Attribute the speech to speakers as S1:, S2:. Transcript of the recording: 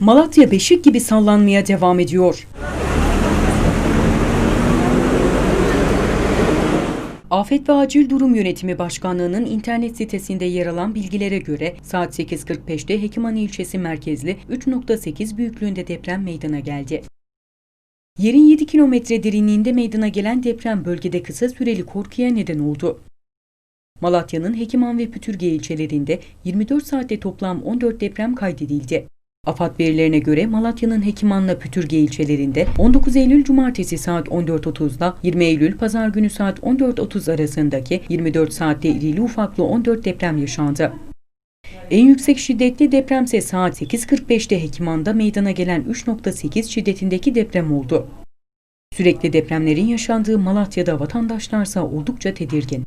S1: Malatya beşik gibi sallanmaya devam ediyor. Afet ve Acil Durum Yönetimi Başkanlığı'nın internet sitesinde yer alan bilgilere göre saat 8.45'te Hekimhan ilçesi merkezli 3.8 büyüklüğünde deprem meydana geldi. Yerin 7 kilometre derinliğinde meydana gelen deprem bölgede kısa süreli korkuya neden oldu. Malatya'nın Hekiman ve Pütürge ilçelerinde 24 saatte toplam 14 deprem kaydedildi. AFAD verilerine göre Malatya'nın Hekiman'la Pütürge ilçelerinde 19 Eylül Cumartesi saat 14.30'da 20 Eylül Pazar günü saat 14.30 arasındaki 24 saatte irili ufaklı 14 deprem yaşandı. En yüksek şiddetli depremse saat 8.45'te Hekiman'da meydana gelen 3.8 şiddetindeki deprem oldu. Sürekli depremlerin yaşandığı Malatya'da vatandaşlarsa oldukça tedirgin.